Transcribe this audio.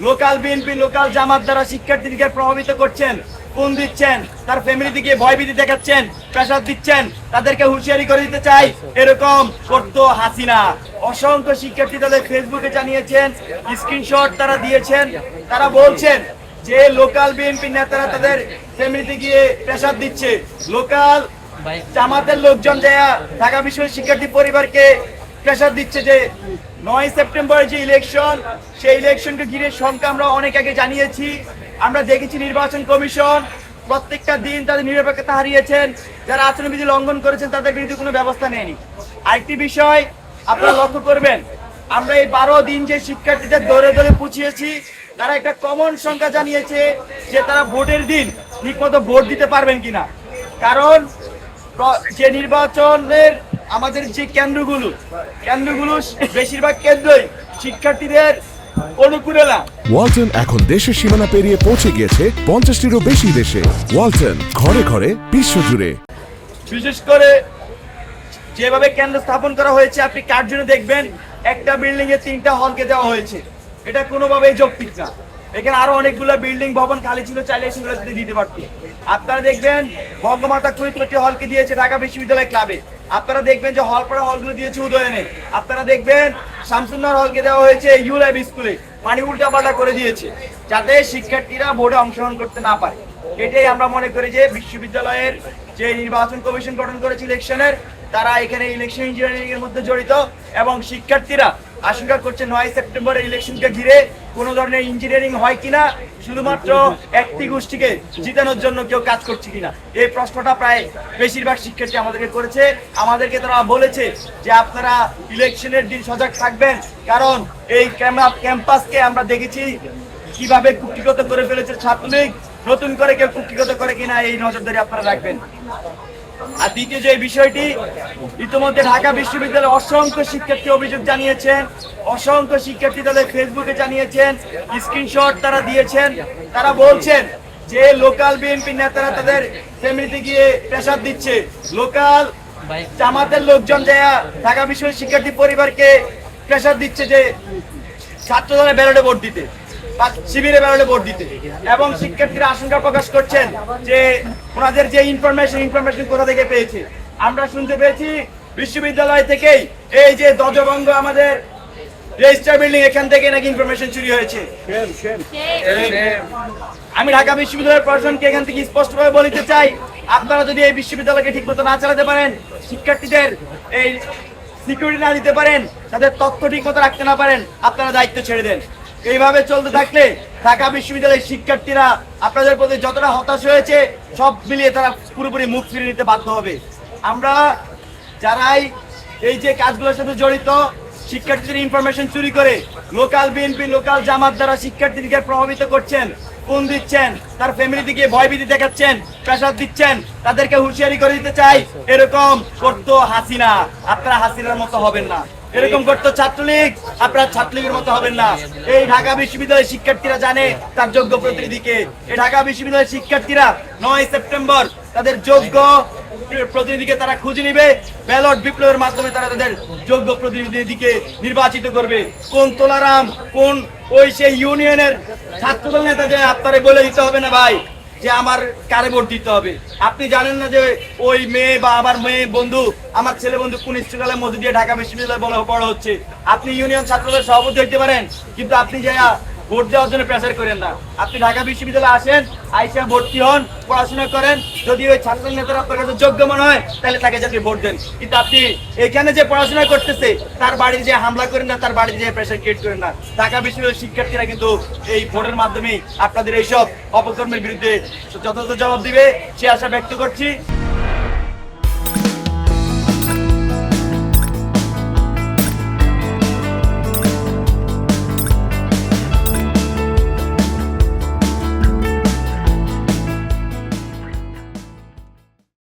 Local BNP local জামাত দ্বারা শিক্ষার্থীদেরকে প্রভাবিত করছেন কোন দিচ্ছেন তার ফ্যামিলি দিকে ভয়ভীতি দেখাচ্ছেন প্রেশার দিচ্ছেন তাদেরকে হুঁশিয়ারি করে দিতে চাই এরকম করতো হাসিনা। অসংখ্য শিক্ষার্থী তাদের ফেসবুকে জানিয়েছেন স্ক্রিনশট তারা দিয়েছেন তারা বলছেন যে লোকাল বিএনপি নেতারা তাদের ফ্যামিলিতে গিয়ে প্রেশার দিচ্ছে। লোকাল জামাতের লোকজন দেয়া ঢাকা বিশ্ববিদ্যালয়ের শিক্ষার্থী পরিবারকে প্রেশার দিচ্ছে যে নয় সেপ্টেম্বরের যে ইলেকশন সেই ইলেকশনকে ঘিরে সংখ্যা আমরা অনেক আগে জানিয়েছি। আমরা দেখেছি নির্বাচন কমিশন প্রত্যেকটা দিন তাদের নিরপেক্ষতা হারিয়েছেন। যারা আচরণবিধি লঙ্ঘন করেছেন, তাদের বিরুদ্ধে কোনো ব্যবস্থা নেয়নি। আরেকটি বিষয় আপনারা লক্ষ্য করবেন, আমরা এই বারো দিন যে শিক্ষার্থীদের দৌড়ে দৌড়ে পুছিয়েছি, তারা একটা কমন সংখ্যা জানিয়েছে যে তারা ভোটের দিন ঠিকমতো ভোট দিতে পারবেন কিনা। কারণ যে নির্বাচনের আমাদের যে কেন্দ্রগুলো কেন্দ্রগুলো বেশিরভাগ কেন্দ্রই শিক্ষার্থীদের অনুকূলে না। ওয়ালটন এখন দেশের সীমানা পেরিয়ে পৌঁছে গিয়েছে পঞ্চাশটিরও বেশি দেশে। ওয়ালটন ঘরে ঘরে বিশ্বজুড়ে। বিশেষ করে যেভাবে কেন্দ্র স্থাপন করা হয়েছে আপনি কার জন্য দেখবেন? একটা বিল্ডিং এ তিনটা হলকে দেওয়া হয়েছে। এটা কোনোভাবেই যৌক্তিক না। এখানে আরও অনেকগুলো বিল্ডিং ভবন খালি ছিল চাইলে সেগুলো দিতে পারত। আপনারা দেখবেন বঙ্গমাতা ফরিদপুরটি হলকে দিয়েছে ঢাকা বিশ্ববিদ্যালয় ক্লাবে। আপনারা দেখবেন যে হল হলপাড়া হলগুলো দিয়েছে উদয়নে আপনারা দেখবেন শামসুন্নার হলকে দেওয়া হয়েছে ইউলাইভ স্কুলে পানি উল্টা পাল্টা করে দিয়েছে, যাতে শিক্ষার্থীরা বোর্ডে অংশগ্রহণ করতে না পারে। এটাই আমরা মনে করি যে বিশ্ববিদ্যালয়ের যে নির্বাচন কমিশন গঠন করেছে ইলেকশনের তারা এখানে ইলেকশন ইঞ্জিনিয়ারিং এর মধ্যে জড়িত এবং শিক্ষার্থীরা আশঙ্কা করছে নয় সেপ্টেম্বরের ইলেকশনকে ঘিরে কোনো ধরনের ইঞ্জিনিয়ারিং হয় কিনা, শুধুমাত্র একটি গোষ্ঠীকে জিতানোর জন্য কেউ কাজ করছে কিনা। এই প্রশ্নটা প্রায় বেশিরভাগ শিক্ষার্থী আমাদেরকে করেছে। আমাদেরকে তারা বলেছে যে আপনারা ইলেকশনের দিন সজাগ থাকবেন, কারণ এই ক্যাম্প- ক্যাম্পাসকে আমরা দেখেছি কীভাবে কুক্ষিগত করে ফেলেছে ছাত্রলীগ। নতুন করে কেউ কুক্ষিগত করে কিনা এই নজরদারি আপনারা রাখবেন। আর দ্বিতীয় যে বিষয়টি, ইতিমধ্যে ঢাকা বিশ্ববিদ্যালয়ের অসংখ্য শিক্ষার্থী অভিযোগ জানিয়েছেন, অসংখ্য শিক্ষার্থী তাদের ফেসবুকে জানিয়েছেন স্ক্রিনশট তারা দিয়েছেন। তারা বলছেন যে লোকাল বিএনপি নেতারা তাদের ফ্যামিলিতে গিয়ে প্রেশার দিচ্ছে। লোকাল জামাতের লোকজন দেয়া ঢাকা বিশ্ববিদ্যালয়ের শিক্ষার্থী পরিবারকে প্রেশার দিচ্ছে যে ছাত্র দলে ব্যালটে ভোট দিতে। শিবিরে ব্যালটে ভোট দিতে। এবং শিক্ষার্থীরা আশঙ্কা প্রকাশ করছেন যে ওনাদের যে ইনফরমেশন ইনফরমেশন কোথা থেকে পেয়েছে? আমরা শুনতে পেয়েছি বিশ্ববিদ্যালয় থেকেই এই যে ধ্বজভঙ্গ আমাদের রেজিস্টার বিল্ডিং এখান থেকে নাকি ইনফরমেশন চুরি হয়েছে। আমি ঢাকা বিশ্ববিদ্যালয়ের প্রশাসনকে এখান থেকে স্পষ্টভাবে বলতে চাই, আপনারা যদি এই বিশ্ববিদ্যালয়কে ঠিকমতো না চালাতে পারেন, শিক্ষার্থীদের এই সিকিউরিটি না দিতে পারেন, তাদের তথ্য ঠিক মতো রাখতে না পারেন, আপনারা দায়িত্ব ছেড়ে দেন। এইভাবে চলতে থাকলে ঢাকা বিশ্ববিদ্যালয়ের শিক্ষার্থীরা আপনাদের প্রতি যতটা হতাশ হয়েছে, সব মিলিয়ে তারা পুরোপুরি মুখ ফিরে নিতে বাধ্য হবে। আমরা যারাই এই যে কাজগুলোর সাথে জড়িত, শিক্ষার্থীদের ইনফরমেশন চুরি করে লোকাল বিএনপি লোকাল জামাত দ্বারা শিক্ষার্থীদেরকে প্রভাবিত করছেন কোন দিচ্ছেন, তার ফ্যামিলি দিকে ভয়ভীতি দেখাচ্ছেন প্রেশার দিচ্ছেন, তাদেরকে হুঁশিয়ারি করে দিতে চাই, এরকম করতো হাসিনা। আপনারা হাসিনার মতো হবেন না। এরকম করতো ছাত্রলীগ, আপনারা ছাত্রলীগের মতো হবেন না। এই ঢাকা বিশ্ববিদ্যালয়ের শিক্ষার্থীরা জানে তার যোগ্য প্রতিনিধিকে। এই ঢাকা বিশ্ববিদ্যালয়ের শিক্ষার্থীরা নয় সেপ্টেম্বর তাদের যোগ্য প্রতিনিধিকে তারা খুঁজে নিবে। ব্যালট বিপ্লবের মাধ্যমে তারা তাদের যোগ্য প্রতিনিধিকে নির্বাচিত করবে। কোন তোলারাম, কোন ওই সেই ইউনিয়নের ছাত্রদল নেতা যে আপনারে বলে দিতে হবে না ভাই? যে আমার কারে ভোট দিতে হবে। আপনি জানেন না যে ওই মেয়ে বা আমার মেয়ে বন্ধু, আমার ছেলে বন্ধু কোন স্টুডেন্টের মধ্যে দিয়ে ঢাকা বিশ্ববিদ্যালয় বড় হচ্ছে। আপনি ইউনিয়ন ছাত্রদের সভাপতি হইতে পারেন, কিন্তু আপনি যে ভোট দেওয়ার জন্য প্রেসার করেন না। আপনি ঢাকা বিশ্ববিদ্যালয়ে আসেন, আইসা ভর্তি হন, পড়াশোনা করেন। যদি ওই ছাত্র নেতারা আপনার কাছে যোগ্য মনে হয়, তাহলে তাকে যাতে ভোট দেন। কিন্তু আপনি এখানে যে পড়াশোনা করতেছে, তার বাড়িতে যে হামলা করেন না, তার বাড়িতে যে প্রেসার ক্রিয়েট করেন না। ঢাকা বিশ্ববিদ্যালয়ের শিক্ষার্থীরা কিন্তু এই ভোটের মাধ্যমে আপনাদের এইসব অপকর্মের বিরুদ্ধে যথাযথ জবাব দিবে, সে আশা ব্যক্ত করছি।